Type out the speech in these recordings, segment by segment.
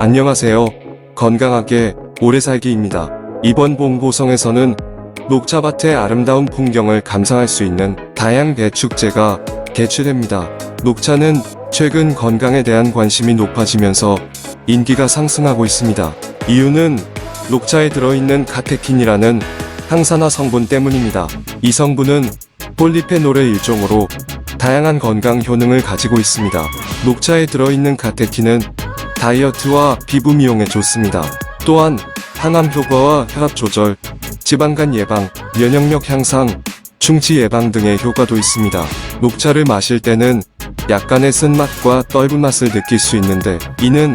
안녕하세요. 건강하게 오래 살기입니다. 이번 봉보성에서는 녹차밭의 아름다운 풍경을 감상할 수 있는 다양 대축제가 개최됩니다. 녹차는 최근 건강에 대한 관심이 높아지면서 인기가 상승하고 있습니다. 이유는 녹차에 들어있는 카테킨이라는 항산화 성분 때문입니다. 이 성분은 폴리페놀의 일종으로 다양한 건강 효능을 가지고 있습니다. 녹차에 들어있는 카테킨은 다이어트와 피부 미용에 좋습니다. 또한 항암 효과와 혈압 조절, 지방간 예방, 면역력 향상, 충치 예방 등의 효과도 있습니다. 녹차를 마실 때는 약간의 쓴맛과 떫은 맛을 느낄 수 있는데 이는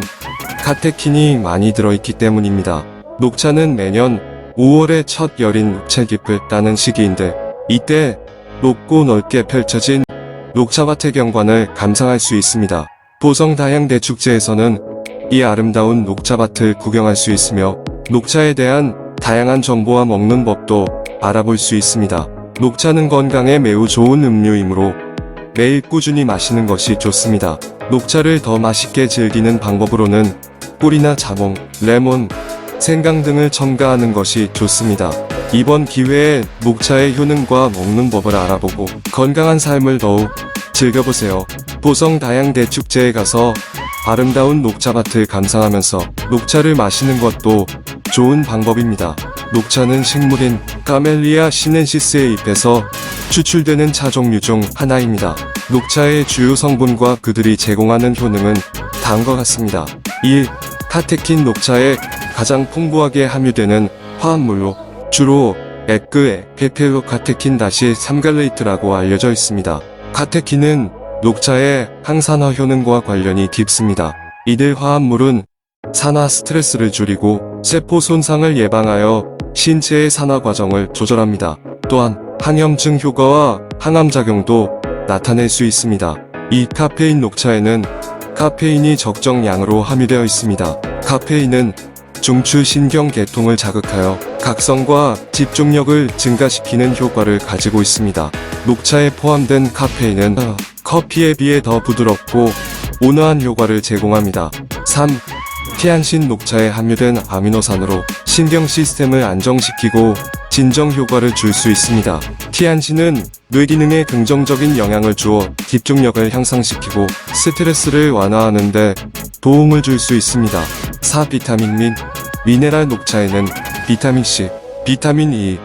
카테킨이 많이 들어있기 때문입니다. 녹차는 매년 5월의 첫 여린 녹채깃을 따는 시기인데 이때 높고 넓게 펼쳐진 녹차밭의 경관을 감상할 수 있습니다. 보성 다양대 축제에서는 이 아름다운 녹차밭을 구경할 수 있으며 녹차에 대한 다양한 정보와 먹는 법도 알아볼 수 있습니다. 녹차는 건강에 매우 좋은 음료이므로 매일 꾸준히 마시는 것이 좋습니다. 녹차를 더 맛있게 즐기는 방법으로는 꿀이나 자몽, 레몬, 생강 등을 첨가하는 것이 좋습니다. 이번 기회에 녹차의 효능과 먹는 법을 알아보고 건강한 삶을 더욱 즐겨보세요. 보성 다양대 축제에 가서 아름다운 녹차밭을 감상하면서 녹차를 마시는 것도 좋은 방법입니다. 녹차는 식물인 카멜리아 시넨시스의 잎에서 추출되는 차 종류 중 하나입니다. 녹차의 주요 성분과 그들이 제공하는 효능은 다음과 같습니다. 1. 카테킨 녹차에 가장 풍부하게 함유되는 화합물로 주로 에그 페페로 카테킨 다시 3갈레이트라고 알려져 있습니다. 카테킨은 녹차의 항산화 효능과 관련이 깊습니다. 이들 화합물은 산화 스트레스를 줄이고 세포 손상을 예방하여 신체의 산화 과정을 조절합니다. 또한 항염증 효과와 항암 작용도 나타낼 수 있습니다. 이 카페인 녹차에는 카페인이 적정량으로 함유되어 있습니다. 카페인은 중추 신경 계통을 자극하여 각성과 집중력을 증가시키는 효과를 가지고 있습니다. 녹차에 포함된 카페인은 커피에 비해 더 부드럽고 온화한 효과를 제공합니다. 3. 티안신 녹차에 함유된 아미노산으로 신경 시스템을 안정시키고 진정 효과를 줄 수 있습니다. 티안신은 뇌 기능에 긍정적인 영향을 주어 집중력을 향상시키고 스트레스를 완화하는데 도움을 줄 수 있습니다. 4. 비타민 및 미네랄 녹차에는 비타민 C, 비타민 E,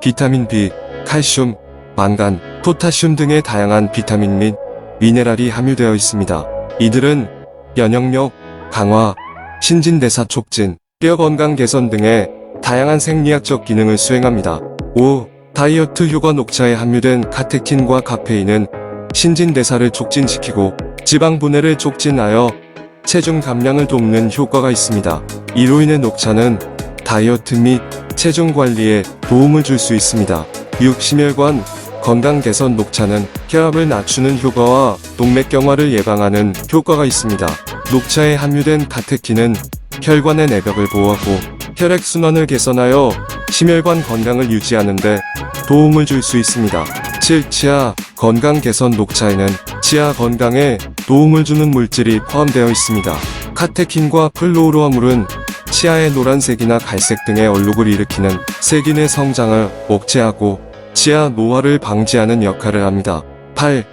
비타민 B, 칼슘, 망간, 포타슘 등의 다양한 비타민 및 미네랄이 함유되어 있습니다. 이들은 면역력 강화, 신진대사 촉진, 뼈 건강 개선 등의 다양한 생리학적 기능을 수행합니다. 5. 다이어트 효과 녹차에 함유된 카테킨과 카페인은 신진대사를 촉진시키고 지방 분해를 촉진하여 체중 감량을 돕는 효과가 있습니다. 이로 인해 녹차는 다이어트 및 체중 관리에 도움을 줄 수 있습니다. 6. 심혈관 건강 개선 녹차는 혈압을 낮추는 효과와 동맥 경화를 예방하는 효과가 있습니다. 녹차에 함유된 카테킨은 혈관의 내벽을 보호하고 혈액순환을 개선하여 심혈관 건강을 유지하는데 도움을 줄 수 있습니다. 7. 치아 건강 개선 녹차에는 치아 건강에 도움을 주는 물질이 포함되어 있습니다. 카테킨과 플로우로아물은 치아의 노란색이나 갈색 등의 얼룩을 일으키는 세균의 성장을 억제하고 치아 노화를 방지하는 역할을 합니다. 8.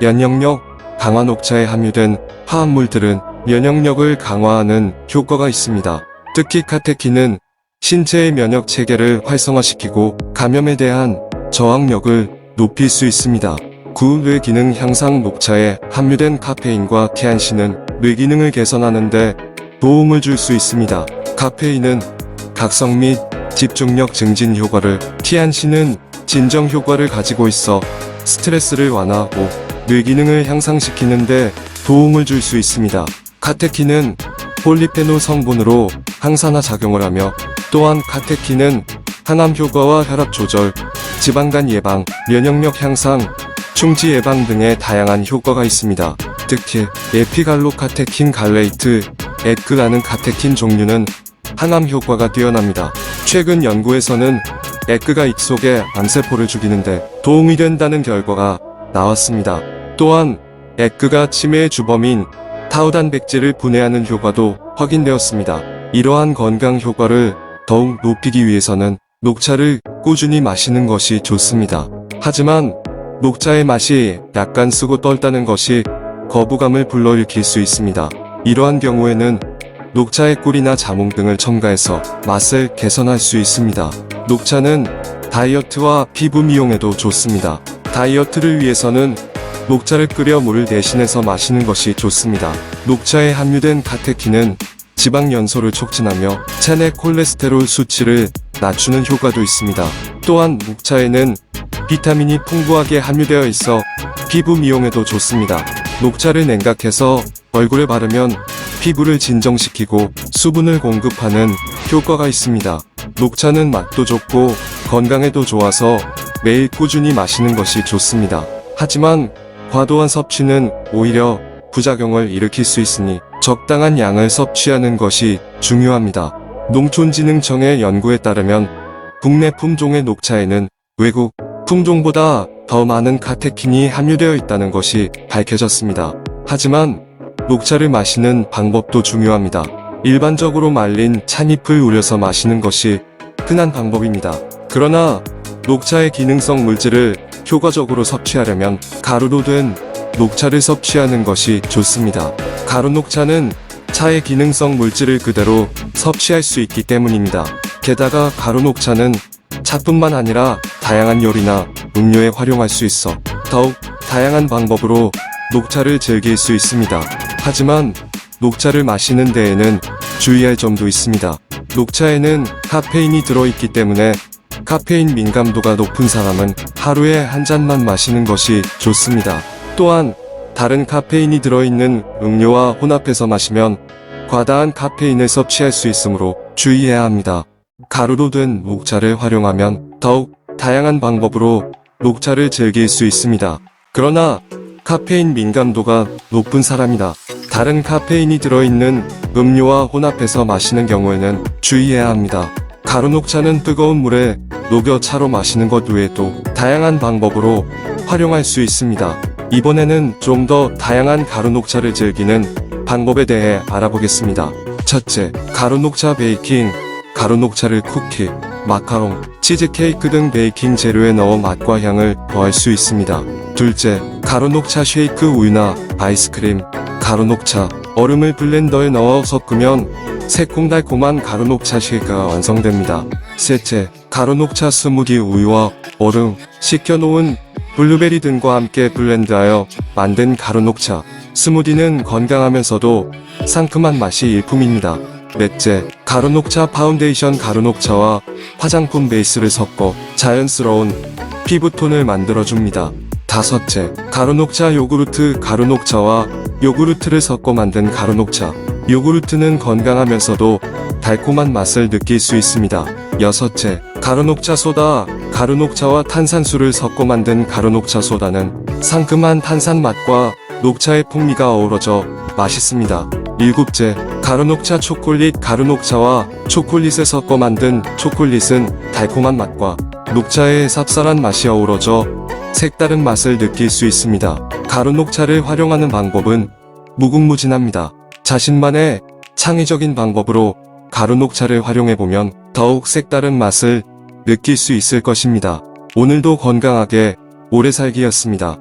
면역력 강화 녹차에 함유된 화합물들은 면역력을 강화하는 효과가 있습니다. 특히 카테킨은 신체의 면역 체계를 활성화시키고 감염에 대한 저항력을 높일 수 있습니다. 구뇌 기능 향상 녹차에 함유된 카페인과 티안신은 뇌 기능을 개선하는 데 도움을 줄 수 있습니다. 카페인은 각성 및 집중력 증진 효과를, 티안신은 진정 효과를 가지고 있어 스트레스를 완화하고 뇌 기능을 향상시키는데 도움을 줄 수 있습니다. 카테킨은 폴리페놀 성분으로 항산화 작용을 하며 또한 카테킨은 항암 효과와 혈압 조절, 지방간 예방, 면역력 향상, 충치 예방 등의 다양한 효과가 있습니다. 특히 에피갈로 카테킨 갈레이트, 에크라는 카테킨 종류는 항암 효과가 뛰어납니다. 최근 연구에서는 에크가 입속의 암세포를 죽이는데 도움이 된다는 결과가 나왔습니다. 또한 에크가 치매의 주범인 타우단백질을 분해하는 효과도 확인되었습니다. 이러한 건강 효과를 더욱 높이기 위해서는 녹차를 꾸준히 마시는 것이 좋습니다. 하지만 녹차의 맛이 약간 쓰고 떨다는 것이 거부감을 불러일으킬 수 있습니다. 이러한 경우에는 녹차의 꿀이나 자몽 등을 첨가해서 맛을 개선할 수 있습니다. 녹차는 다이어트와 피부 미용에도 좋습니다. 다이어트를 위해서는 녹차를 끓여 물을 대신해서 마시는 것이 좋습니다. 녹차에 함유된 카테킨은 지방 연소를 촉진하며 체내 콜레스테롤 수치를 낮추는 효과도 있습니다. 또한 녹차에는 비타민이 풍부하게 함유되어 있어 피부 미용에도 좋습니다. 녹차를 냉각해서 얼굴에 바르면 피부를 진정시키고 수분을 공급하는 효과가 있습니다. 녹차는 맛도 좋고 건강에도 좋아서 매일 꾸준히 마시는 것이 좋습니다. 하지만 과도한 섭취는 오히려 부작용을 일으킬 수 있으니 적당한 양을 섭취하는 것이 중요합니다. 농촌진흥청의 연구에 따르면 국내 품종의 녹차에는 외국 품종보다 더 많은 카테킨이 함유되어 있다는 것이 밝혀졌습니다. 하지만 녹차를 마시는 방법도 중요합니다. 일반적으로 말린 찻잎을 우려서 마시는 것이 흔한 방법입니다. 그러나 녹차의 기능성 물질을 효과적으로 섭취하려면 가루로 된 녹차를 섭취하는 것이 좋습니다. 가루 녹차는 차의 기능성 물질을 그대로 섭취할 수 있기 때문입니다. 게다가 가루 녹차는 차뿐만 아니라 다양한 요리나 음료에 활용할 수 있어 더욱 다양한 방법으로 녹차를 즐길 수 있습니다. 하지만 녹차를 마시는 데에는 주의할 점도 있습니다. 녹차에는 카페인이 들어있기 때문에 카페인 민감도가 높은 사람은 하루에 한 잔만 마시는 것이 좋습니다. 또한 다른 카페인이 들어있는 음료와 혼합해서 마시면 과다한 카페인을 섭취할 수 있으므로 주의해야 합니다. 가루로 된 녹차를 활용하면 더욱 다양한 방법으로 녹차를 즐길 수 있습니다. 그러나 카페인 민감도가 높은 사람이나 다른 카페인이 들어있는 음료와 혼합해서 마시는 경우에는 주의해야 합니다. 가루 녹차는 뜨거운 물에 녹여 차로 마시는 것 외에도 다양한 방법으로 활용할 수 있습니다. 이번에는 좀 더 다양한 가루 녹차를 즐기는 방법에 대해 알아보겠습니다. 첫째, 가루 녹차 베이킹. 가루 녹차를 쿠키, 마카롱, 치즈케이크 등 베이킹 재료에 넣어 맛과 향을 더할 수 있습니다. 둘째, 가루 녹차 쉐이크 우유나 아이스크림, 가루 녹차, 얼음을 블렌더에 넣어 섞으면 새콤달콤한 가루 녹차 쉐이크가 완성됩니다. 셋째, 가루 녹차 스무디 우유와 얼음, 식혀놓은 블루베리 등과 함께 블렌드하여 만든 가루 녹차. 스무디는 건강하면서도 상큼한 맛이 일품입니다. 넷째, 가루 녹차 파운데이션 가루 녹차와 화장품 베이스를 섞어 자연스러운 피부톤을 만들어줍니다. 다섯째, 가루 녹차 요구르트 가루 녹차와 요구르트를 섞어 만든 가루 녹차. 요구르트는 건강하면서도 달콤한 맛을 느낄 수 있습니다. 여섯째, 가루 녹차 소다. 가루 녹차와 탄산수를 섞어 만든 가루 녹차 소다는 상큼한 탄산 맛과 녹차의 풍미가 어우러져 맛있습니다. 일곱째, 가루 녹차 초콜릿 가루 녹차와 초콜릿을 섞어 만든 초콜릿은 달콤한 맛과 녹차의 쌉쌀한 맛이 어우러져 색다른 맛을 느낄 수 있습니다. 가루 녹차를 활용하는 방법은 무궁무진합니다. 자신만의 창의적인 방법으로 가루 녹차를 활용해보면 더욱 색다른 맛을 느낄 수 있을 것입니다. 오늘도 건강하게 오래 살기였습니다.